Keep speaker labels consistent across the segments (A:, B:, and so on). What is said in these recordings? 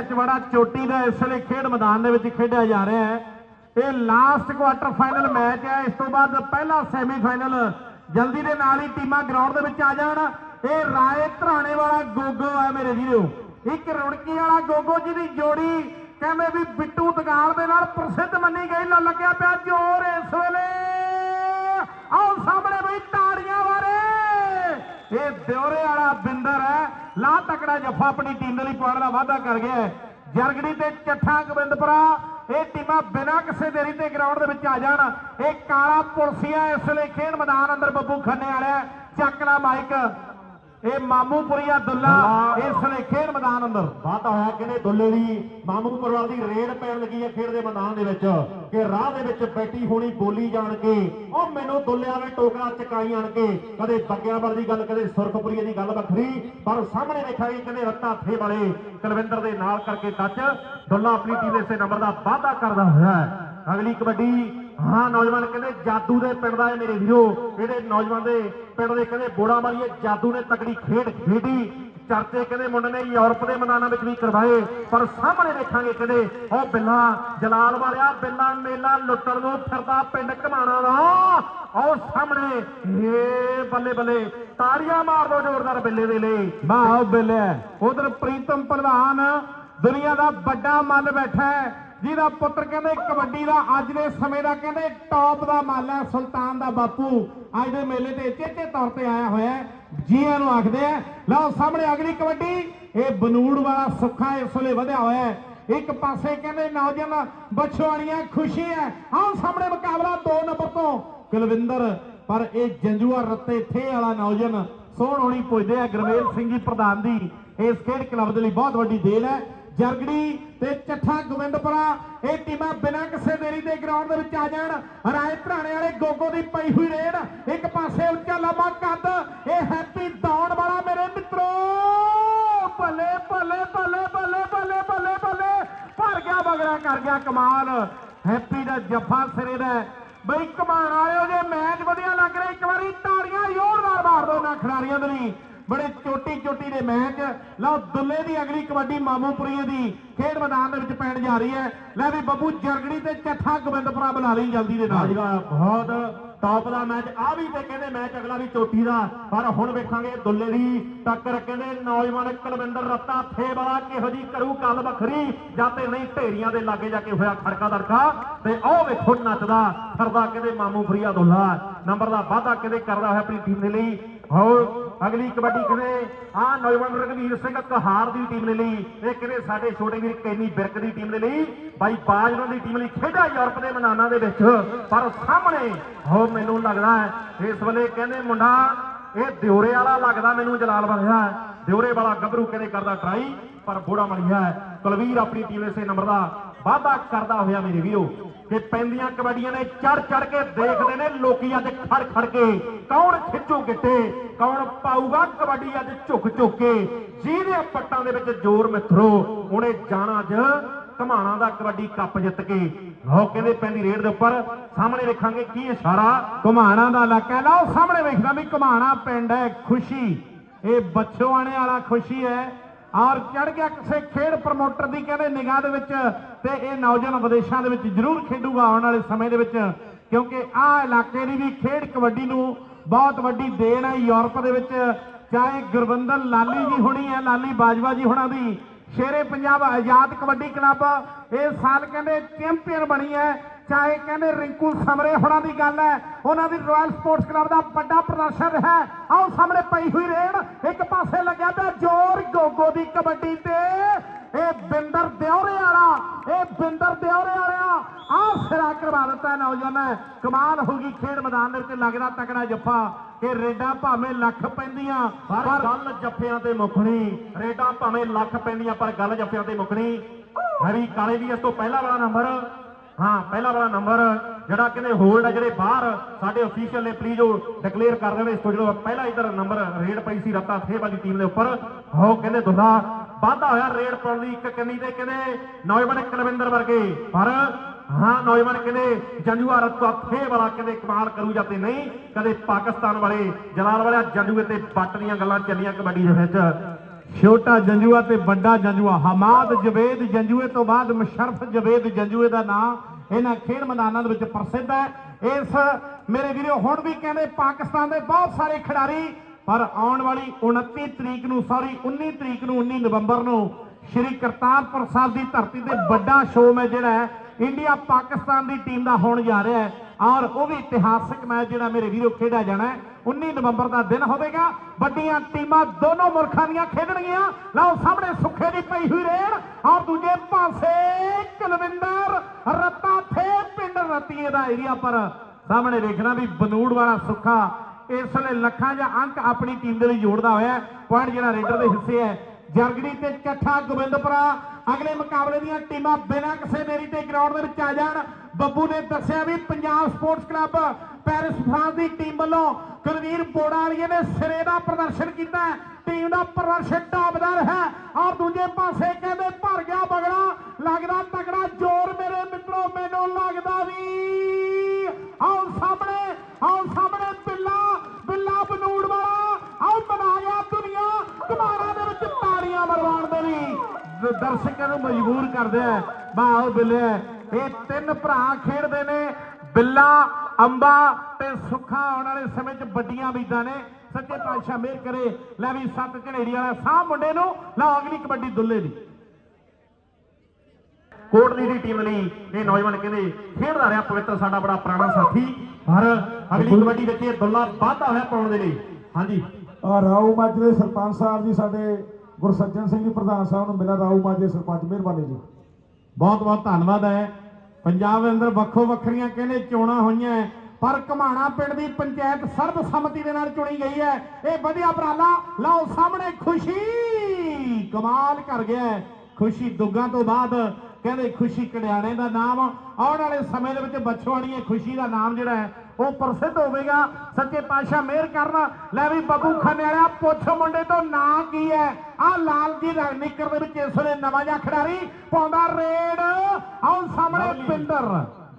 A: Match ਚੋਟੀ ਦਾ ਇਸ ਵੇਲੇ ਖੇਡ ਮੈਦਾਨ ਦੇ ਵਿੱਚ ਖੇਡਿਆ ਜਾ ਰਿਹਾ ਹੈ। ਇਹ ਲਾਸਟ ਕੁਆਟਰ ਫਾਈਨਲ ਮੈਚ ਹੈ। ਇਸ ਤੋਂ ਬਾਅਦ ਪਹਿਲਾ ਸੈਮੀਫਾਈਨਲ ਜਲਦੀ ਦੇ ਨਾਲ ਹੀ ਟੀਮਾਂ ਗਰਾਊਂਡ ਦੇ ਵਿੱਚ ਆ ਜਾਣ। ਇਹ ਰਾਏ ਧਰਾਣੇ ਵਾਲਾ ਗੋਗੋ ਹੈ ਮੇਰੇ ਵੀਰੋ। ਇੱਕ ਰੁੜਕੀ ਵਾਲਾ ਗੋਗੋ ਜੀ ਜੋੜੀ ਕਹਿੰਦੇ ਵੀ ਬਿੱਟੂ ਦਗਾਲ ਦੇ ਨਾਲ ਪ੍ਰਸਿੱਧ ਮੰਨੀ ਗਈ। ਲ ਲੱਗਿਆ ਪਿਆ ਜ਼ੋਰ ਇਸ ਵੇਲੇ। ਆਓ ਸਾਹਮਣੇ ਬਈ ਤਾੜੀਆਂ ਵਾਰੇ ਇਹ ਦਿਉਰੇ ਵਾਲਾ ਬਿੰਦਰ ਹੈ। ਲਾ ਤਕੜਾ ਜੱਫਾ ਆਪਣੀ ਟੀਮ ਦੇ ਲਈ ਪਾਉਣ ਦਾ ਵਾਅਦਾ ਕਰ ਗਿਆ ਜਰਗੜੀ ਤੇ ਚੱਠਾ ਗੋਬਿੰਦਪੁਰਾ, ਇਹ ਟੀਮਾਂ ਬਿਨਾਂ ਕਿਸੇ ਦੇਰੀ ਤੇ ਗਰਾਊਂਡ ਦੇ ਵਿੱਚ ਆ ਜਾਣ। ਇਹ ਕਾਲਾ ਪੁਲਸੀਆ ਇਸ ਵੇਲੇ ਖੇਡ ਮੈਦਾਨ ਅੰਦਰ ਬੱਬੂ ਖੰਨੇ ਵਾਲਾ ਚੱਕ ਮਾਈਕ। ਇਹ ਮਾਮੂਪੁਰੀਆ ਦੁੱਲਾ ਇਸ ਵੇਲੇ ਖੇਡ ਮੈਦਾਨ ਅੰਦਰ।
B: ਵਾਧਾ ਹੋਇਆ ਕਹਿੰਦੇ ਦੁੱਲੇ ਦੀ ਮਾਮੂ ਪਰਿਵਾਰ ਦੀ ਰੇਡ ਪੈਣ ਲੱਗੀ ਹੈ ਖੇਡ ਦੇ ਮੈਦਾਨ ਦੇ ਵਿੱਚ। ਕਿ ਰਾਹ ਦੇ ਵਿੱਚ ਬੈਠੀ ਹੋਣੀ ਬੋਲੀ ਜਾਣ ਕੇ ਉਹ ਮੈਨੂੰ ਦੁੱਲਿਆਂ ਨੇ ਟੋਕਰਾ ਚਕਾਈ ਆਣ ਕੇ ਕਦੇ ਬੱਗਿਆਂਵਰ ਦੀ ਗੱਲ ਕਦੇ ਸੁਰਖਪੁਰੀਏ ਦੀ ਗੱਲ ਵੱਖਰੀ ਪਰ ਸਾਹਮਣੇ ਦੇਖਾਂਗੇ ਕਹਿੰਦੇ ਰੱਤਾ ਥੇ ਵਾਲੇ ਕੁਲਵਿੰਦਰ ਦੇ ਨਾਲ ਕਰਕੇ ਟੱਚ। ਦੁੱਲਾ ਆਪਣੀ ਟੀਮ ਦੇ ਇਸੇ ਨੰਬਰ ਦਾ ਵਾਅਦਾ ਕਰਦਾ ਹੋਇਆ ਹੈ। ਅਗਲੀ ਕਬੱਡੀ ਹਾਂ ਨੌਜਵਾਨ ਕਹਿੰਦੇ ਜਾਦੂ ਦੇ ਪਿੰਡ ਦਾ ਹੈ ਮੇਰੇ ਵੀਰੋ ਇਹਦੇ ਨੌਜਵਾਨ ਦੇ ਪਿੰਡ ਦੇ ਕਹਿੰਦੇ ਬੋੜਾ ਵਾਲੀਏ ਜਾਦੂ ਨੇ ਤਕੜੀ ਖੇਡ ਖੇਡੀ। ਚਰਚੇ ਕਹਿੰਦੇ ਮੁੰਡੇ ਨੇ ਯੂਰਪ ਦੇ ਮੈਦਾਨਾਂ ਵਿੱਚ ਵੀ ਕਰਵਾਏ ਪਰ ਸਾਹਮਣੇ ਦੇਖਾਂਗੇ ਕਹਿੰਦੇ ਉਹ ਬਿੱਲਾ ਜਲਾਲ ਵਾਲਿਆ ਬਿੱਲਾ ਮੇਲਾ ਲੁੱਟਣ ਨੂੰ ਫਿਰਦਾ ਪਿੰਡ ਘਮਾਣਾ ਦਾ। ਉਹ ਸਾਹਮਣੇ ਏ ਬੱਲੇ ਬੱਲੇ ਤਾੜੀਆਂ ਮਾਰ ਦੋ ਜ਼ੋਰਦਾਰ ਬਿੱਲੇ ਦੇ ਲਈ।
A: ਵਾਹ ਬਿੱਲੇ। ਉਧਰ ਪ੍ਰੀਤਮ ਪਹਿਲਵਾਨ ਦੁਨੀਆ ਦਾ ਵੱਡਾ ਮੱਲ ਬੈਠਾ ਹੈ। ਜਿਹਦਾ ਪੁੱਤਰ ਕਹਿੰਦੇ ਕਬੱਡੀ ਦਾ ਅੱਜ ਦੇ ਸਮੇਂ ਦਾ ਕਹਿੰਦੇ ਟੌਪ ਦਾ ਮਾਲਾ ਸੁਲਤਾਨ ਦਾ ਬਾਪੂ। ਅੱਜ ਦੇ ਮੇਲੇ ਤੇ ਚੇਚੇ ਤੌਰ ਤੇ ਆਇਆ ਹੋਇਆ ਜੀਆਂ ਨੂੰ ਆਖਦੇ ਆ, ਲਓ ਸਾਹਮਣੇ ਅਗਲੀ ਕਬੱਡੀ। ਇਹ ਬਨੂੜ ਵਾਲਾ ਸੁੱਖਾ ਇਸ ਵੇਲੇ ਵਧਿਆ ਹੋਇਆ ਹੈ। ਇੱਕ ਪਾਸੇ ਕਹਿੰਦੇ ਨੌਜਵਾਨ ਬਛਵਾਣੀਆਂ ਖੁਸ਼ੀ ਹੈ। ਆਹ ਸਾਹਮਣੇ ਮੁਕਾਬਲਾ 2 ਨੰਬਰ ਤੋਂ। ਕੁਲਵਿੰਦਰ, ਪਰ ਇਹ ਜੰਜੂਆ ਰੱਤੇ ਥੇ ਵਾਲਾ ਨੌਜਵਾਨ ਸੋਹਣ ਹੋਣੀ ਪੁੱਜਦੇ ਆ। ਗਰਮੇਲ ਸਿੰਘ ਜੀ ਪ੍ਰਧਾਨ ਦੀ ਇਸ ਖੇਡ ਕਲੱਬ ਦੇ ਲਈ ਬਹੁਤ ਵੱਡੀ ਦੇਣ ਹੈ। ਜਰਗੜੀ ਤੇ ਚੱਠਾ ਗੋਬਿੰਦਪੁਰਾ। ਇਹ ਟੀਮਾਂ ਬਿਨਾਂ ਕਿਸੇ ਦੇਰੀ ਦੇ ਗਰਾਊਂਡ ਦੇ ਵਿੱਚ ਆ ਜਾਣ। ਰਾਏ ਧਰਾਣੇ ਵਾਲੇ ਗੋਗੋ ਦੀ ਪਈ ਹੋਈ ਰੇਡ। ਇੱਕ ਪਾਸੇ ਉੱਚਾ ਲੰਮਾ ਕੱਦ। ਇਹ ਹੈਪੀ ਦੌੜ ਵਾਲਾ ਮੇਰੇ ਮਿੱਤਰੋ। ਭੱਲੇ ਭੱਲੇ ਭੱਲੇ ਭੱਲੇ ਭੱਲੇ ਭੱਲੇ ਭੱਲੇ। ਭਰ ਗਿਆ ਬਗੜਾ ਕਰ ਗਿਆ ਕਮਾਲ। ਹੈਪੀ ਦਾ ਜੱਫਾ ਸਿਰੇ ਦਾ ਬਈ ਕਮਾਨ ਵਾਲਿਓ, ਜੇ ਮੈਚ ਵਧੀਆ ਲੱਗ ਰਿਹਾ, ਇੱਕ ਵਾਰੀ ਤਾੜੀਆਂ ਜ਼ੋਰਦਾਰ ਮਾਰ ਦਿਓ ਨਾ ਖਿਡਾਰੀਆਂ ਦੇ ਲਈ। ਬੜੇ ਚੋਟੀ ਚੋਟੀ ਦੇ ਮੈਚ। ਲਓ, ਦੁੱਲੇ ਦੀ ਅਗਲੀ ਕਬੱਡੀ ਮਾਮੂਪੁਰੀਏ ਦੀ ਖੇਡ ਮੈਦਾਨ ਦੇ ਵਿੱਚ ਪੈਣ ਜਾ ਰਹੀ ਹੈ। ਲੈ ਵੀ ਬੱਬੂ ਜਰਗੜੀ ਤੇ ਚੱਠਾ ਗੋਬਿੰਦਪੁਰਾ ਬਣਾ ਲਈ ਜਲਦੀ ਦੇ ਨਾਲ।
B: ਬਹੁਤ ਟੌਪ ਦਾ ਮੈਚ। ਆ ਵੀ ਤੇ ਕਹਿੰਦੇ ਮੈਚ ਅਗਲਾ ਵੀ ਚੋਟੀ ਦਾ, ਪਰ ਹੁਣ ਵੇਖਾਂਗੇ ਦੁੱਲੇ ਦੀ ਟੱਕਰ। ਕਹਿੰਦੇ ਨੌਜਵਾਨ ਕੁਲਵਿੰਦਰ ਰੱਤਾ ਥੇ ਵਾਲਾ ਕਿਹੋ ਜੀ ਕਰੂ ਕੱਲ ਵੱਖਰੀ? ਜਾਂ ਤੇ ਨਹੀਂ, ਢੇਰੀਆਂ ਦੇ ਲਾਗੇ ਜਾ ਕੇ ਹੋਇਆ ਖੜਕਾ ਦੜਕਾ। ਤੇ ਉਹ ਵੇਖੋ ਨੱਚਦਾ, ਫਿਰਦਾ ਕਹਿੰਦੇ ਮਾਮੂ ਫਰੀਆ ਦੁੱਲਾ। ਨੰਬਰ ਦਾ ਵਾਅਦਾ ਕਹਿੰਦੇ ਕਰਦਾ ਹੋਇਆ ਆਪਣੀ ਟੀਮ ਦੇ ਲਈ। ਹੋ ਅਗਲੀ ਕਬੱਡੀ ਕਹਿੰਦੇ ਆ ਨੌਜਵਾਨ ਰਗਵੀਰ ਸਿੰਘ ਕਹਾਰ ਦੀ ਟੀਮ ਨੇ ਲਈ। ਇਹ ਕਹਿੰਦੇ ਸਾਡੇ ਛੋਟੇ ਵੀਰ ਕੈਨੀ ਬਿਰਕ ਦੀ ਟੀਮ ਦੇ ਲਈ? ਬਾਈ ਬਾਜ ਦੀ ਟੀਮ ਲਈ ਖੇਡਿਆ ਯੂਰਪ ਦੇ ਮੈਦਾਨਾਂ ਦੇ ਵਿੱਚ। ਪਰ ਸਾਹਮਣੇ ਹੋ ਮੈਨੂੰ ਲੱਗਦਾ ਹੈ, ਇਸ ਵੇਲੇ ਕਹਿੰਦੇ ਮੁੰਡਾ, ਇਹ ਦਿਉਰੇ ਵਾਲਾ ਲੱਗਦਾ ਮੈਨੂੰ ਜਲਾਲ ਵਾਲਿਆ ਦਿਉਰੇ ਵਾਲਾ ਗੱਭਰੂ ਕਹਿੰਦੇ ਕਰਦਾ ਟਰਾਈ? ਪਰ ਬੋੜਾ ਮਲੀਆ ਕੁਲਵੀਰ ਆਪਣੀ ਟੀਮ ਇਸੇ ਨੰਬਰ ਦਾ ਵਾਅਦਾ ਕਰਦਾ ਹੋਇਆ ਮੇਰੇ ਵੀਰੋ। ਕਿ ਪੈਂਦੀਆਂ ਕਬੱਡੀਆਂ ਨੇ ਚੜ ਚੜ ਕੇ ਦੇਖਦੇ ਨੇ ਲੋਕੀ ਅੱਜ ਖੜ ਖੜ ਕੇ। ਕੌਣ ਖਿੱਚੂ ਗਿੱਟੇ, ਕੌਣ ਪਾਊਗਾ ਕਬੱਡੀ ਅੱਜ ਝੁਕ ਝੁਕ ਕੇ। ਜਿਹਦੇ ਪੱਟਾਂ ਦੇ ਵਿੱਚ ਜ਼ੋਰ ਮਿੱਥਰੋ ਉਹਨੇ ਜਾਣਾ ਅੱਜ ਘਮਾਣਾ ਦਾ ਕਬੱਡੀ ਕੱਪ ਜਿੱਤ ਕੇ। ਹੋ ਕਹਿੰਦੇ ਪੈਂਦੀ ਰੇਡ ਦੇ ਉੱਪਰ, ਸਾਹਮਣੇ ਵੇਖਾਂਗੇ ਕੀ ਇਸ਼ਾਰਾ।
A: ਘੁਮਾਣਾ ਦਾ ਇਲਾਕਾ ਲਓ, ਸਾਹਮਣੇ ਵੇਖਦਾ ਵੀ ਘੁਮਾਣਾ ਪਿੰਡ ਹੈ, ਖੁਸ਼ੀ। ਇਹ ਬੱਚੋਆਣੇ ਵਾਲਾ ਖੁਸ਼ੀ ਹੈ। ਔਰ ਚੜ ਗਿਆ ਕਿਸੇ ਖੇਡ ਪ੍ਰਮੋਟਰ ਦੀ, ਕਹਿੰਦੇ ਨਿਗਾਹ ਦੇ ਵਿੱਚ ਤੇ ਇਹ ਨੌਜਵਾਨ ਵਿਦੇਸ਼ਾਂ ਦੇ ਵਿੱਚ ਜ਼ਰੂਰ ਖੇਡੂਗਾ ਆਉਣ ਵਾਲੇ ਸਮੇਂ ਦੇ ਵਿੱਚ, ਕਿਉਂਕਿ ਆਹ ਇਲਾਕੇ ਦੀ ਵੀ ਖੇਡ ਕਬੱਡੀ ਨੂੰ ਬਹੁਤ ਵੱਡੀ ਦੇਣ ਹੈ। ਯੂਰਪ ਦੇ ਵਿੱਚ ਚਾਹੇ ਗੁਰਵੰਦਰ ਲਾਲੀ ਜੀ ਹੋਣੀ ਹੈ, ਲਾਲੀ ਬਾਜਵਾ ਜੀ ਹੋਣਾ ਦੀ, ਸ਼ੇਰੇ ਪੰਜਾਬ ਆਜ਼ਾਦ ਕਬੱਡੀ ਕਲੱਬ ਇਸ ਸਾਲ ਕਹਿੰਦੇ ਚੈਂਪੀਅਨ ਬਣੀ ਹੈ। ਚਾਹੇ ਕਹਿੰਦੇ ਰਿੰਕੂ ਸਮਰੇ ਹੋਣਾ ਦੀ ਗੱਲ ਹੈ ਉਹਨਾਂ ਦੀ ਰਾਇਲ ਸਪੋਰਟਸ ਕਲੱਬ ਦਾ ਵੱਡਾ ਪ੍ਰਦਰਸ਼ਨ ਹੈ। ਆਓ ਸਾਹਮਣੇ ਪਈ ਹੋਈ ਰੇਡ ਇੱਕ ਪਾਸੇ ਲੱਗਿਆ ਪਿਆ ਜ਼ੋਰ ਗੋਗੋ ਦੀ ਕਬੱਡੀ ਤੇ। ਇਹ ਬਿੰਦਰ ਦਿਉਰੇ ਵਾਲਾ ਇਹ ਬਿੰਦਰ ਦਿਉਰੇ ਵਾਲਿਆ ਆਹ ਸਿਰਾ ਕਰਵਾ ਦਿੱਤਾ ਨੌਜਵਾਨ। ਕਮਾਲ ਹੋ ਗਈ ਖੇਡ ਮੈਦਾਨ ਦੇ ਵਿੱਚ ਲੱਗਦਾ ਤਕੜਾ ਜੱਫਾ ਕਿ ਰੇਡਾਂ ਭਾਵੇਂ ਲੱਖ ਪੈਂਦੀਆਂ
B: ਪਰ
A: ਪਰ
B: ਗੱਲ ਜੱਫਿਆਂ ਤੇ ਮੁੱਖਣੀ ਰੇਡਾਂ ਭਾਵੇਂ ਲੱਖ ਪੈਂਦੀਆਂ ਪਰ ਗੱਲ ਜੱਫਿਆਂ ਤੇ ਮੁੱਖਣੀ ਹਰੀ ਕਾਲੇ ਵੀ ਇਸ ਤੋਂ ਪਹਿਲਾ ਵਾਲਾ ਨੰਬਰ ਹਾਂ, ਪਹਿਲਾ ਵਾਲਾ ਨੰਬਰ, ਜਿਹੜਾ ਕਹਿੰਦੇ ਹੋਲਡ ਆ ਜਿਹੜੇ ਬਾਹਰ, ਸਾਡੇ ਅਫੀਸ਼ੀਅਲ ਨੇ ਪਲੀਜ਼ ਉਹ ਡਿਕਲੇਅਰ ਕਰ ਦੇਵੇ ਇਸ ਤੋਂ ਜਿਹੜਾ ਪਹਿਲਾ ਇਧਰ ਨੰਬਰ, ਰੇਡ ਪਈ ਸੀ ਰੱਤਾ ਥੇ ਵਾਲੀ ਟੀਮ ਦੇ ਉੱਪਰ। ਹੋ ਕਹਿੰਦੇ ਦੁੱਲਾ ਵਾਧਾ ਹੋਇਆ ਰੇਡ ਪਾਉਣ ਦੀ ਇੱਕ ਕੰਨੀ ਤੇ ਕਹਿੰਦੇ ਨੌਜਵਾਨ ਕੁਲਵਿੰਦਰ ਵਰਗੇ। ਪਰ ਹਾਂ, ਨੌਜਵਾਨ ਕਹਿੰਦੇ ਜੰਜੂਆ ਰੱਤਾ ਥੇ ਵਾਲਾ ਕਹਿੰਦੇ ਕਮਾਲ ਕਰੂ ਜਾਂਦੇ ਨਹੀਂ ਕਦੇ ਪਾਕਿਸਤਾਨ ਵਾਲੇ ਜਲਾਲ ਵਾਲਿਆ ਜੰਜੂਏ ਤੇ ਬੱਟ ਦੀਆਂ ਗੱਲਾਂ ਚੱਲੀਆਂ ਕਬੱਡੀ ਦੇ ਵਿੱਚ।
A: ਛੋਟਾ ਜੰਜੂਆ ਤੇ ਵੱਡਾ ਜੰਜੂਆ, ਹਮਾਦ ਜਵੇਦ ਜੰਜੂਏ ਤੋਂ ਬਾਅਦ ਮਸ਼ਰਫ ਜਵੇਦ ਜੰਜੂਏ ਦਾ ਨਾਮ ਇਹਨਾਂ ਖੇਡ ਮੈਦਾਨਾਂ ਦੇ ਵਿੱਚ ਪ੍ਰਸਿੱਧ ਹੈ। ਇਸ ਮੇਰੇ ਵੀਰੋ, ਹੁਣ ਵੀ ਕਹਿੰਦੇ ਪਾਕਿਸਤਾਨ ਦੇ ਬਹੁਤ ਸਾਰੇ ਖਿਡਾਰੀ, ਪਰ ਆਉਣ ਵਾਲੀ 29 ਤਰੀਕ ਨੂੰ ਸੌਰੀ 19 ਤਰੀਕ ਨੂੰ 19 ਨਵੰਬਰ ਨੂੰ ਸ਼੍ਰੀ ਕਰਤਾਰਪੁਰ ਸਾਹਿਬ ਦੀ ਧਰਤੀ ਤੇ ਵੱਡਾ ਸ਼ੋਅ ਮੈਂ ਜਿਹੜਾ ਹੈ ਇੰਡੀਆ ਪਾਕਿਸਤਾਨ ਦੀ ਟੀਮ ਦਾ ਹੋਣ ਜਾ ਰਿਹਾ ਹੈ ਔਰ ਉਹ ਵੀ ਇਤਿਹਾਸਿਕ ਮੈਚ ਜਿਹੜਾ ਮੇਰੇ ਵੀਰੋ ਖੇਡਿਆ ਜਾਣਾ ਹੈ। 19 ਨਵੰਬਰ ਦਾ ਦਿਨ ਹੋਵੇਗਾ। ਵੱਡੀਆਂ ਟੀਮਾਂ ਦੋਨੋਂ ਮੁਲਕਾਂ ਦੀਆਂ ਖੇਡਣਗੀਆਂ। ਲਓ ਸਾਹਮਣੇ ਸੁੱਖੇ ਦੀ ਪਈ ਹੋਈ ਰੇਡ ਔਰ ਦੂਜੇ ਪਾਸੇ ਕੁਲਵਿੰਦਰ ਰੱਤਾ ਪਿੰਡ ਰਤੀਏ ਦਾ ਏਰੀਆ ਪਰ ਸਾਹਮਣੇ ਦੇਖਣਾ ਵੀ ਬਨੂੜ ਵਾਲਾ ਸੁੱਖਾ ਇਸ ਵੇਲੇ ਲੱਖਾਂ ਜਾਂ ਅੰਕ ਆਪਣੀ ਟੀਮ ਦੇ ਲਈ ਜੋੜਦਾ ਹੋਇਆ ਪੁਆਇੰਟ ਜਿਹੜਾ ਰੇਡਰ ਦੇ ਹਿੱਸੇ ਹੈ ਜਰਗੜੀ ਤੇ ਚੱਠਾ ਗੋਬਿੰਦਪੁਰਾ। ਅਗਲੇ ਮੁਕਾਬਲੇ ਦੀਆਂ ਟੀਮਾਂ ਬਿਨਾਂ ਕਿਸੇ ਦੇਰੀ ਤੇ ਗਰਾਊਂਡ ਦੇ ਵਿੱਚ ਆ ਜਾਣ। ਬੱਬੂ ਨੇ ਦੱਸਿਆ ਵੀ Punjab sports club Paris France ਦੀ ਟੀਮ ਵੱਲੋਂ ਕੁਲਵੀਰ ਬੋੜਾ ਵਾਲੀਏ ਨੇ ਸਿਰੇ ਦਾ ਪ੍ਰਦਰਸ਼ਨ ਕੀਤਾ ਟੀਮ ਦਾ ਪ੍ਰਦਰਸ਼ਨ ਟਾਪਦਾਰ ਹੈ। ਔਰ ਦੂਜੇ ਪਾਸੇ ਕਹਿੰਦੇ ਭਰ ਗਿਆ ਬਗੜਾ। ਲੱਗਦਾ ਤਗੜਾ ਜੋ ਮੇਰੇ ਮਿੱਤਰੋ ਮੈਨੂੰ ਲੱਗਦਾ ਵੀ ਆਓ ਸਾਹਮਣੇ ਆਓ ਸਾਹਮਣੇ ਬਿੱਲਾ ਬਿੱਲਾ ਬਨੂੜ ਵਾਲਾ ਆਓ ਬਣਾ ਗਿਆ ਦੁਨੀਆ ਕੁਮਾਰਾਂ ਦੇ ਵਿੱਚ ਤਾੜੀਆਂ ਮਰਵਾਉਣ ਦੇ ਲਈ ਦ- ਦਰਸ਼ਕਾਂ ਨੂੰ ਮਜਬੂਰ ਕਰਦੇ ਆ। ਬਾਹੋ ਬਿੱਲੇ ਇਹ ਤਿੰਨ ਭਰਾ ਖੇਡਦੇ ਨੇ। ਬਿੱਲਾ ਅੰਬਾ ਤੇ ਸੁੱਖਾ ਆਉਣ ਵਾਲੇ ਸਮੇਂ 'ਚ ਵੱਡੀਆਂ ਉਮੀਦਾਂ ਨੇ। ਸੱਚੇ ਪਾਤਸ਼ਾਹ ਮਿਹਰ ਕਰੇ। ਲੈ ਵੀ ਸੱਤ ਝੜੇੜੀ ਵਾਲਾ ਸਾਹ ਮੁੰਡੇ ਨੂੰ। ਲਓ ਅਗਲੀ ਕਬੱਡੀ ਦੁੱਲੇ ਦੀ।
B: ਕੋਟਲੀ ਦੀ ਟੀਮ ਲਈ ਇਹ ਨੌਜਵਾਨ ਕਹਿੰਦੇ ਖੇਡਦਾ ਰਿਹਾ। ਪਵਿੱਤਰ ਸਾਡਾ ਬੜਾ ਪੁਰਾਣਾ ਸਾਥੀ। ਪਰ ਅਗਲੀ ਕਬੱਡੀ ਵਿੱਚ ਇਹ ਦੁੱਲਾ ਵਾਧਾ ਹੋਇਆ ਪਾਉਣ ਦੇ ਲਈ। ਹਾਂਜੀ।
C: ਆ ਰਾਉ ਮਾਜਰੇ ਦੇ ਸਰਪੰਚ ਸਾਹਿਬ ਜੀ ਸਾਡੇ ਗੁਰਸੱਜਣ ਸਿੰਘ ਜੀ, ਪ੍ਰਧਾਨ ਸਾਹਿਬ ਨੂੰ ਮਿਲਾ ਰਾਉ ਮਾਜਰੇ ਸਰਪੰਚ ਮਿਹਰਬਾਨੀ ਜੀ।
A: ਬਹੁਤ ਬਹੁਤ ਧੰਨਵਾਦ ਹੈ। ਪੰਜਾਬ ਦੇ ਅੰਦਰ ਵੱਖੋ ਵੱਖਰੀਆਂ ਕਹਿੰਦੇ ਚੋਣਾਂ ਹੋਈਆਂ ਪਰ ਘਮਾਣਾ ਪਿੰਡ ਦੀ ਪੰਚਾਇਤ ਸਰਬਸੰਮਤੀ ਦੇ ਨਾਲ ਚੁਣੀ ਗਈ ਹੈ। ਇਹ ਵਧੀਆ ਉਪਰਾਲਾ, ਲਓ ਸਾਹਮਣੇ ਖੁਸ਼ੀ! ਕਮਾਲ ਕਰ ਗਿਆ ਹੈ। ਖੁਸ਼ੀ ਦੁੱਗਾ ਤੋਂ ਬਾਅਦ ਕਹਿੰਦੇ ਖੁਸ਼ੀ ਕੜਿਆਣੇ ਦਾ ਨਾਮ, ਆਉਣ ਵਾਲੇ ਸਮੇਂ ਦੇ ਵਿੱਚ ਬਛਵਾੜੀਏ ਖੁਸ਼ੀ ਦਾ ਨਾਮ ਜਿਹੜਾ ਹੈ ਉਹ ਪ੍ਰਸਿੱਧ ਹੋਵੇਗਾ। ਸੱਚੇ ਪਾਤਸ਼ਾਹ ਮਿਹਰ ਕਰਨ। ਲੈ ਵੀ ਬੱਬੂ ਖਾਨੇ ਵਾਲਿਆ ਪੁੱਛ ਮੁੰਡੇ ਤੋਂ ਨਾਂ ਕੀ ਹੈ? ਆ ਲਾਲ ਜੀ ਰੰਗ ਨਿੱਕਰ ਦੇ ਵਿੱਚ ਇਸ ਵੇਲੇ ਨਵਾਂ ਜਿਹਾ ਖਿਡਾਰੀ ਪਾਉਂਦਾ ਰੇਡ। ਆਓ ਸਾਹਮਣੇ ਬਿੰਦਰ।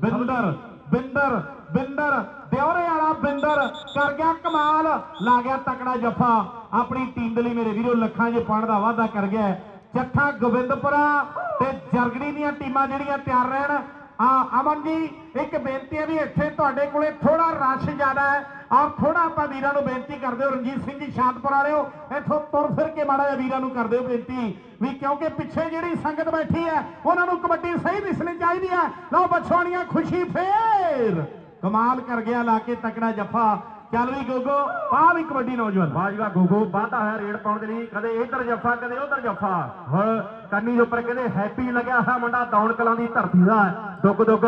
A: ਬਿੰਦਰ ਬਿੰਦਰ ਬਿੰਦਰ। ਦਿਉਰੇ ਵਾਲਾ ਬਿੰਦਰ। ਕਰ ਗਿਆ ਕਮਾਲ। ਲਾ ਗਿਆ ਤਕੜਾ ਜੱਫਾ। ਆਪਣੀ ਟੀਮ ਦੇ ਲਈ ਮੇਰੇ ਵੀਰੋ ਲੱਖਾਂ 'ਚ ਪਾਉਣ ਦਾ ਵਾਅਦਾ ਕਰ ਗਿਆ। ਚੱਠਾ ਗੋਬਿੰਦਪੁਰਾ ਤੇ ਜਰਗੜੀ ਦੀਆਂ ਟੀਮਾਂ ਜਿਹੜੀਆਂ ਤਿਆਰ ਰਹਿਣ। ਆ ਅਮਨ ਜੀ, ਇੱਕ ਬੇਨਤੀ ਹੈ ਵੀ ਇੱਥੇ ਤੁਹਾਡੇ ਕੋਲੇ ਥੋੜਾ ਰਸ਼ ਜ਼ਿਆਦਾ ਹੈ। ਔਰ ਥੋੜਾ ਆਪਾਂ ਵੀਰਾਂ ਨੂੰ ਬੇਨਤੀ ਕਰਦੇ ਹੋ, ਰਣਜੀਤ ਸਿੰਘ ਜੀ, ਸ਼ਾਂਤਪੁਰ ਵਾਲਿਓ, ਇੱਥੋਂ ਤੁਰ ਫਿਰ ਕੇ ਮਾੜਾ ਜਿਹਾ ਵੀਰਾਂ ਨੂੰ ਕਰਦੇ ਹੋ ਬੇਨਤੀ ਵੀ ਕਿਉਂਕਿ ਪਿੱਛੇ ਜਿਹੜੀ ਸੰਗਤ ਬੈਠੀ ਹੈ, ਉਹਨਾਂ ਨੂੰ ਕਬੱਡੀ ਸਹੀ ਦਿਸਣੀ ਚਾਹੀਦੀ ਹੈ। ਲਓ ਬਛਵਾਣੀਆਂ ਖੁਸ਼ੀ ਫੇਰ। ਕਮਾਲ ਕਰ ਗਿਆ ਲਾ ਕੇ ਤਕੜਾ ਜੱਫਾ। ਚੱਲ ਵੀ ਗੋਗੋ ਆ ਵੀ ਕਬੱਡੀ ਨੌਜਵਾਨ।
B: ਬਾਜਵਾ ਗੋਗੋ, ਵਾਧਾ ਹੋਇਆ ਰੇਡ ਪਾਉਣ ਦੇ ਲਈ। ਕਦੇ ਇੱਧਰ ਜੱਫਾ, ਕਦੇ ਉੱਧਰ ਜੱਫਾ। ਹੁਣ ਕੰਨੀ ਦੇ ਉੱਪਰ ਕਹਿੰਦੇ, ਹੈਪੀ ਲੱਗਿਆ ਹੋਇਆ ਮੁੰਡਾ ਦੌਣ ਕਲਾਂ ਦੀ ਧਰਤੀ ਦਾ। ਦੁੱਗ ਦੁੱਗ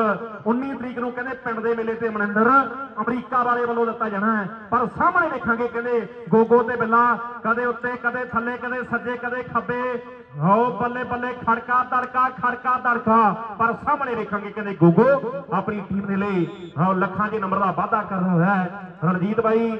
B: 19 ਤਰੀਕ ਨੂੰ ਕਹਿੰਦੇ ਪਿੰਡ ਦੇ ਮੇਲੇ ਤੇ ਮਨਿੰਦਰ ਅਮਰੀਕਾ ਵਾਲੇ ਵੱਲੋਂ ਦਿੱਤਾ ਜਾਣਾ ਹੈ। ਪਰ ਸਾਹਮਣੇ ਦੇਖਾਂਗੇ ਕਹਿੰਦੇ ਗੋਗੋ ਤੇ ਬਿੱਲਾ, ਕਦੇ ਉੱਤੇ, ਕਦੇ ਥੱਲੇ, ਕਦੇ ਸੱਜੇ, ਕਦੇ ਖੱਬੇ। ਹੋ, ਬੱਲੇ ਬੱਲੇ, ਖੜਕਾ ਦੜਕਾ ਖੜਕਾ ਤੜਕਾ ਪਰ ਸਾਹਮਣੇ ਦੇਖਾਂਗੇ ਕਹਿੰਦੇ ਗੋਗੋ ਆਪਣੀ ਟੀਮ ਦੇ ਲਈ, ਹਾਂ, ਲੱਖਾਂ ਦੇ ਨੰਬਰ ਦਾ ਵਾਅਦਾ ਕਰ ਰਿਹਾ ਹੈ। ਰਣਜੀਤ ਬਾਈ,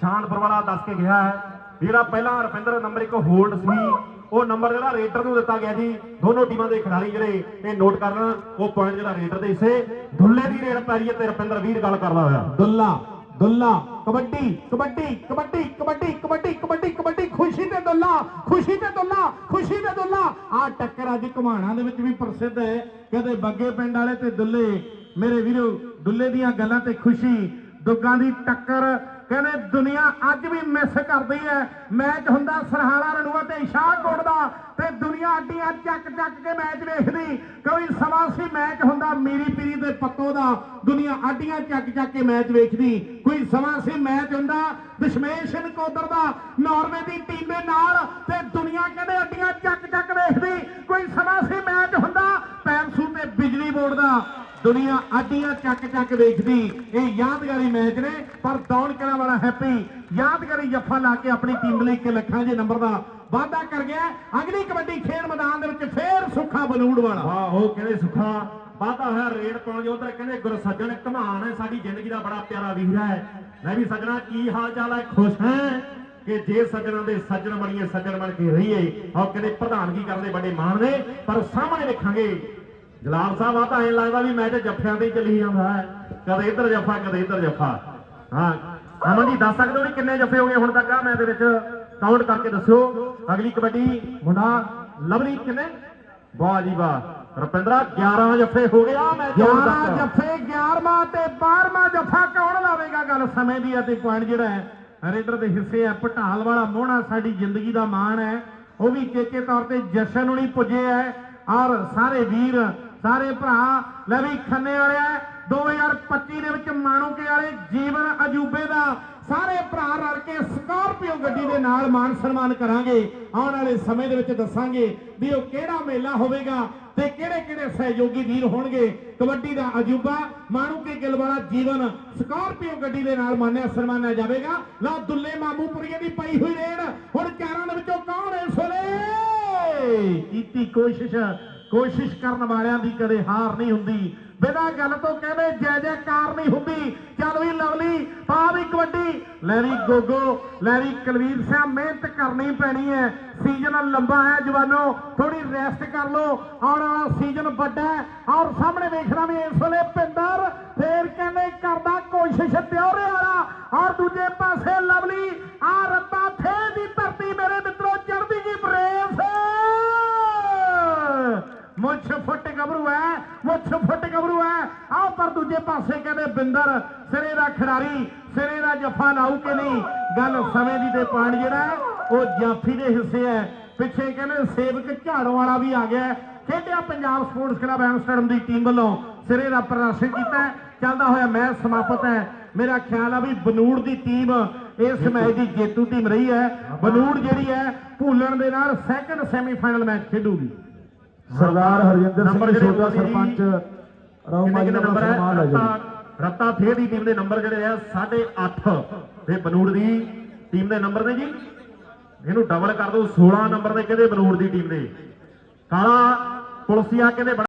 B: ਸ਼ਾਨਪੁਰ ਵਾਲਾ ਦੱਸ ਕੇ ਗਿਆ ਹੈ ਜਿਹੜਾ ਪਹਿਲਾਂ ਰੁਪਿੰਦਰ ਨੰਬਰ ਇੱਕ ਹੋਲਡ ਸੀ ਉਹ ਨੰਬਰ ਜਿਹੜਾ ਰੇਡਰ ਨੂੰ ਦਿੱਤਾ ਗਿਆ ਜੀ, ਦੋਨੋਂ ਟੀਮਾਂ ਦੇ ਖਿਡਾਰੀ ਜਿਹੜੇ ਇਹ ਨੋਟ ਕਰਨ ਉਹ ਪੁਆਇੰਟ ਜਿਹੜਾ ਰੇਡਰ ਦੇ ਹਿੱਸੇ, ਦੁੱਲੇ ਦੀ ਰੇਡ ਪੈ ਰਹੀ ਹੈ ਤੇ ਰੁਪਿੰਦਰ ਵੀਰ ਗੱਲ ਕਰਦਾ ਹੋਇਆ।
A: ਦੁੱਲਾ ਦੁੱਲਾ, ਕਬੱਡੀ ਕਬੱਡੀ ਕਬੱਡੀ ਕਬੱਡੀ ਕਬੱਡੀ ਕਬੱਡੀ ਕਬੱਡੀ, ਖੁਸ਼ੀ ਤੇ ਦੁੱਲਾ, ਖੁਸ਼ੀ ਤੇ ਦੁੱਲਾ, ਖੁਸ਼ੀ ਤੇ ਦੁੱਲਾ। ਆ ਟੱਕਰ ਅੱਜ ਘਮਾਣਾ ਦੇ ਵਿੱਚ ਵੀ ਪ੍ਰਸਿੱਧ ਹੈ, ਕਦੇ ਬੱਗੇ ਪਿੰਡ ਵਾਲੇ ਤੇ ਦੁੱਲੇ। ਮੇਰੇ ਵੀਰੋ, ਦੁੱਲੇ ਦੀਆਂ ਗੱਲਾਂ ਤੇ ਖੁਸ਼ੀ, ਦੁੱਗਾਂ ਦੀ ਟੱਕਰ ਕਹਿੰਦੇ ਦੁਨੀਆ ਅੱਜ ਵੀ ਮਿਸ ਕਰਦੀ ਹੈ। ਮੈਚ ਹੁੰਦਾ ਸਰਹਾਲਾ ਰਣੂਆ ਤੇ ਸ਼ਾਹਕੋਟ ਦਾ ਤੇ ਦੁਨੀਆ ਅੱਡੀਆਂ ਚੱਕ ਚੱਕ ਕੇ ਮੈਚ ਵੇਖਦੀ। ਕੋਈ ਸਮਾਂ ਸੀ ਮੈਚ ਹੁੰਦਾ ਮੀਰੀ ਪੀਰੀ ਦੇ ਪੱਤੋ ਦਾ। ਦੁਨੀਆ ਅੱਡੀਆਂ ਚੱਕ ਚੱਕ ਕੇ ਮੈਚ ਵੇਖਦੀ। ਕੋਈ ਸਮਾਂ ਮੈਚ ਹੁੰਦਾ ਦਸ਼ਮੇਸ਼ ਨਕੋਦਰ ਦਾ। ਨਾਰਵੇ ਦੀ ਟੀਮ ਦੇ ਨਾਲ ਤੇ ਦੁਨੀਆ ਕਹਿੰਦੇ ਅੱਡੀਆਂ ਚੱਕ ਚੱਕ ਵੇਖਦੀ। ਕੋਈ ਸਮਾਂ ਸੀ ਮੈਚ ਹੁੰਦਾ ਪੈਨਸੂ ਤੇ ਬਿਜਲੀ ਬੋਰਡ ਦਾ। ਦੁਨੀਆ ਆਡੀਆਂ ਚੱਕ ਚੱਕ ਵੇਖਦੀ। ਇਹ ਯਾਦਗਾਰੀ ਮੈਚ ਨੇ, ਪਰ ਦੌਣ ਕਰਨ ਵਾਲਾ ਹੈਪੀ ਯਾਦਗਾਰੀ ਜੱਫਾ ਲਾ ਕੇ ਆਪਣੀ ਟੀਮ ਲਈ ਇੱਕ ਲੱਖਾਂ ਦੇ ਨੰਬਰ ਦਾ ਵਾਅਦਾ ਕਰ ਗਿਆ। ਅਗਲੀ ਕਬੱਡੀ ਖੇਡ ਮੈਦਾਨ ਦੇ ਵਿੱਚ ਫੇਰ ਸੁੱਖਾ ਬਲੂੜ ਵਾਲਾ।
B: ਵਾਹ, ਉਹ ਕਹਿੰਦੇ ਸੁਖਾ ਵਾਧਾ ਹੋਇਆ, ਰੇਡ ਪਾਉਣ ਜੋ ਉਧਰ ਕਹਿੰਦੇ ਗੁਰਸੱਜਣ ਘਮਾਨ ਹੈ, ਸਾਡੀ ਜ਼ਿੰਦਗੀ ਦਾ ਬੜਾ ਪਿਆਰਾ ਵੀਰ ਹੈ। ਮੈਂ ਵੀ ਸੱਜਣਾ, ਕੀ ਹਾਲ ਚਾਲ ਹੈ? ਖੁਸ਼ ਹੈ ਕਿ ਜੇ ਸੱਜਣਾ ਦੇ ਸੱਜਣ ਬਣੀਏ ਸੱਜਣ ਬਣ ਕੇ ਰਹੀਏ। ਆਹ ਕਹਿੰਦੇ ਪ੍ਰਧਾਨਗੀ ਕਰਦੇ ਬੜੇ ਮਾਣ ਨੇ, ਪਰ ਸਾਹਮਣੇ ਦੇਖਾਂਗੇ ਜਲਾਲ ਸਾਹਿਬ ਆ ਤਾਂ ਐਂ ਲੱਗਦਾ ਵੀ ਮੈਚ ਜੱਫਿਆਂ ਤੇ ਹੀ ਚੱਲੀ ਜਾਂਦਾ ਹੈ। ਕਦੇ ਇੱਧਰ ਜੱਫਾ ਕਦੇ ਇੱਧਰ ਜੱਫਾ। ਹਾਂ ਅਮਨ ਜੀ ਦੱਸ ਸਕਦੇ ਹੋ ਵੀ ਕਿੰਨੇ ਜੱਫੇ ਹੋ ਗਏ ਹੁਣ ਤੱਕ? ਆ ਮੈਚ ਦੇ ਵਿੱਚ ਕਾਊਂਟ ਕਰਕੇ ਦੱਸਿਓ। ਅਗਲੀ ਕਬੱਡੀ ਮੁੰਡਾ ਲਵਲੀ ਕਿੰਨੇ? ਵਾਹ ਜੀ ਵਾਹ। ਰੁਪਿੰਦਰਾ 11 ਜੱਫੇ ਹੋ ਗਿਆ ਮੈਚ ਹੁਣ
A: 11
B: ਤੱਕ।
A: ਜੱਫੇ 11ਵਾਂ ਤੇ 12ਵਾਂ ਜੱਫਾ ਕੌਣ ਲਾਵੇਗਾ? ਗੱਲ ਸਮੇਂ ਦੀ ਹੈ ਤੇ ਪੁਆਇੰਟ ਜਿਹੜਾ ਹੈ ਰੇਡਰ ਦੇ ਹਿੱਸੇ ਹੈ ਪਟਾਲ ਵਾਲਾ ਮੋਹਣਾ ਸਾਡੀ ਜ਼ਿੰਦਗੀ ਦਾ ਮਾਣ ਹੈ। ਉਹ ਵੀ ਚੇਚੇ ਤੌਰ ਤੇ ਜਸ਼ਨ ਨੂੰ ਨਹੀਂ ਪੁੱਜੇ ਹੈ। ਔਰ ਸਾਰੇ ਵੀਰ ਸਾਰੇ ਭਰਾ, ਲੈ ਵੀ ਖੰਨੇ ਵਾਲਿਆ 2025 ਦੇ ਵਿੱਚ ਮਾਣੂਕੇ ਵਾਲੇ, ਜੀਵਨ ਅਜੂਬੇ ਦਾ। ਸਾਰੇ ਭਰਾ ਰਲ ਕੇ ਸਕਾਰਪੀਓ ਗੱਡੀ ਦੇ ਨਾਲ ਮਾਨ ਸਨਮਾਨ ਕਰਾਂਗੇ। ਆਉਣ ਵਾਲੇ ਸਮੇਂ ਦੇ ਵਿੱਚ ਦੱਸਾਂਗੇ ਵੀ ਉਹ ਕਿਹੜਾ ਮੇਲਾ ਹੋਵੇਗਾ ਤੇ ਕਿਹੜੇ ਕਿਹੜੇ ਸਹਿਯੋਗੀ ਵੀਰ ਹੋਣਗੇ। ਕਬੱਡੀ ਦਾ ਅਜੂਬਾ, ਮਾਣੂਕੇ ਗਿੱਲ ਵਾਲਾ ਜੀਵਨ ਸਕਾਰਪੀਓ ਗੱਡੀ ਦੇ ਨਾਲ ਮਾਨਿਆ ਸਨਮਾਨਿਆ ਜਾਵੇਗਾ। ਲਾ ਦੁੱਲੇ ਮਾਮੂਪੁਰੀਏ ਦੀ ਪਈ ਹੋਈ ਰੇਡ। ਹੁਣ ਚਾਰਾਂ ਦੇ ਵਿੱਚੋਂ ਕੌਣ ਇਸ ਵੇਲੇ? ਕੀਤੀ ਕੋਸ਼ਿਸ਼। ਕੋਸ਼ਿਸ਼ ਕਰਨ ਵਾਲਿਆਂ ਦੀ ਕਦੇ ਹਾਰ ਨਹੀਂ ਹੁੰਦੀ। ਬਿਨਾਂ ਗੱਲ ਤੋਂ ਕਹਿੰਦੇ ਜੈ ਜੈਕਾਰ ਨਹੀਂ ਹੁੰਦੀ। ਚੱਲ ਵੀ ਲਵਲੀ, ਪਾ ਵੀ ਕਬੱਡੀ। ਲੈ ਵੀ ਗੋਗੋ, ਲੈ ਵੀ ਕੁਲਵੀਰ ਸਿੰਘ, ਮਿਹਨਤ ਕਰਨੀ ਪੈਣੀ ਹੈ। ਸੀਜ਼ਨ ਲੰਬਾ ਹੈ ਜਵਾਨੋ ਥੋੜੀ ਰੈਸਟ ਕਰ ਲਓ। ਆਉਣ ਵਾਲਾ ਸੀਜ਼ਨ ਵੱਡਾ ਹੈ। ਔਰ ਸਾਹਮਣੇ ਵੇਖਣਾ ਵੀ ਇਸ ਵੇਲੇ ਪਿੰਦਰ, ਫੇਰ ਕਹਿੰਦੇ ਕਰਦਾ ਕੋਸ਼ਿਸ਼ ਤਿਉਰੇ ਵਾਲਾ। ਔਰ ਦੂਜੇ ਪਾਸੇ ਲਵਲੀ ਆ ਰੱਤਾ ਥੇ ਦੀ ਧਰਤੀ ਮੇਰੇ ਮਿੱਤਰੋ ਚੜਦੀ ਜੀ ਬਰੇਸ ਮੁੱਛ ਫੁੱਟ ਗੱਭਰੂ ਹੈ ਮੁੱਛ ਫੁੱਟ ਗੱਭਰੂ ਹੈ। ਆਹ ਪਰ ਦੂਜੇ ਪਾਸੇ ਕਹਿੰਦੇ ਬਿੰਦਰ ਸਿਰੇ ਦਾ ਖਿਡਾਰੀ ਸਿਰੇ ਦਾ ਜੱਫਾ ਲਾਊ ਕਿ ਨਹੀਂ? ਗੱਲ ਸਮੇਂ ਦੀ ਤੇ ਪਾਣ ਜਿਹੜਾ ਉਹ ਜਾਫੀ ਦੇ ਹਿੱਸੇ ਹੈ। ਪਿੱਛੇ ਕਹਿੰਦੇ ਸੇਵਕ ਝਾੜੋ ਵਾਲਾ ਵੀ ਆ ਗਿਆ। ਖੇਡਿਆ ਪੰਜਾਬ ਸਪੋਰਟਸ ਕਲੱਬ ਐਮਸਟਰਡਮ ਦੀ ਟੀਮ ਵੱਲੋਂ। ਸਿਰੇ ਦਾ ਪ੍ਰਦਰਸ਼ਨ ਕੀਤਾ। ਚੱਲਦਾ ਹੋਇਆ ਮੈਚ ਸਮਾਪਤ ਹੈ। ਮੇਰਾ ਖਿਆਲ ਆ ਵੀ ਬਨੂੜ ਦੀ ਟੀਮ ਇਸ ਮੈਚ ਦੀ ਜੇਤੂ ਟੀਮ ਰਹੀ ਹੈ। ਬਨੂੜ ਜਿਹੜੀ ਹੈ ਭੂਲਣ ਦੇ ਨਾਲ ਸੈਕੰਡ ਸੈਮੀਫਾਈਨਲ ਮੈਚ ਖੇਡੂਗੀ।
C: ਸਰਦਾਰ ਹਰਜਿੰਦਰ ਸਿੰਘ
B: ਜੀ,
C: ਸਰਪੰਚ
B: ਕਿੰਨੇ
C: ਦਾ
B: ਨੰਬਰ ਹੈ? ਰੱਤਾ ਥੇ ਦੀ ਟੀਮ ਦੇ ਨੰਬਰ ਜਿਹੜੇ ਆ 8.5 ਤੇ ਬਨੂੜ ਦੀ ਟੀਮ ਦੇ ਨੰਬਰ ਨੇ ਜੀ। ਇਹਨੂੰ ਡਬਲ ਕਰ ਦਿਓ 16 ਨੰਬਰ ਦੇ ਕਹਿੰਦੇ? ਬਨੂੜ ਦੀ ਟੀਮ ਦੇ। ਕਾਲਾ ਪੁਲਸੀਆ ਕਹਿੰਦੇ